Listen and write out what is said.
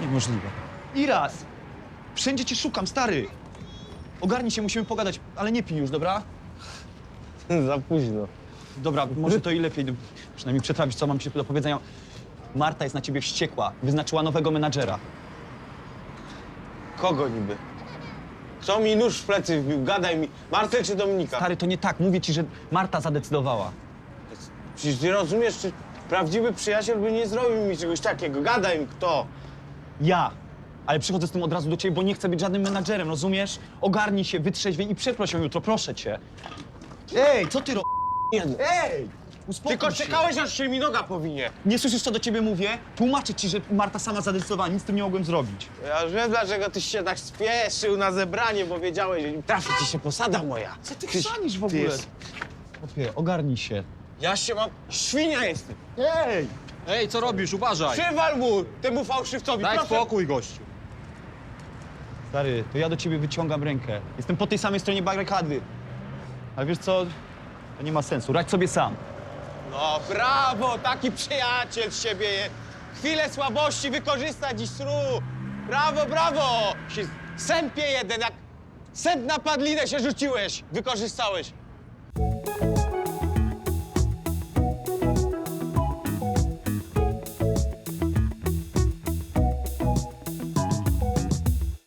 Niemożliwe. I raz. Wszędzie cię szukam, stary. Ogarnij się, musimy pogadać, ale nie pij już, dobra? Za późno. Dobra, może to i lepiej. Przynajmniej przetrawisz, co mam ci do powiedzenia. Marta jest na ciebie wściekła. Wyznaczyła nowego menadżera. Kogo niby? Kto mi nóż w plecy wbił? Gadaj mi. Marcel czy Dominika? Stary, to nie tak. Mówię ci, że Marta zadecydowała. Przecież ty rozumiesz, czy prawdziwy przyjaciel by nie zrobił mi czegoś takiego. Gadaj mi, kto? Ja. Ale przychodzę z tym od razu do ciebie, bo nie chcę być żadnym menadżerem, rozumiesz? Ogarnij się, wytrzeźwiej i przeproś ją jutro, proszę cię. Ej, co ty ro... No. Ej! Uspokój Tylko się. czekałeś, aż się mi noga powinie. Nie słyszysz, co do ciebie mówię? Tłumaczę ci, że Marta sama zadecydowała, nic z tym nie mogłem zrobić. Ja już wiem, dlaczego tyś się tak spieszył na zebranie, bo wiedziałeś, że trafi ci się posada moja. Co ty chrzanisz w ty ogóle? jest- Chłopie, ogarnij się. Ja się mam... Świnia jestem. Ej! Ej, co robisz? Uważaj! Przywal mu, temu fałszywcowi. Daj proszę. spokój, gościu. Stary, to ja do ciebie wyciągam rękę. Jestem po tej samej stronie barykady. Ale wiesz co? To nie ma sensu. Radź sobie sam. No brawo, taki przyjaciel z siebie. Chwilę słabości wykorzysta dziś sru. Brawo, brawo! Się sępie jeden, jak sęp na padlinę się rzuciłeś, wykorzystałeś.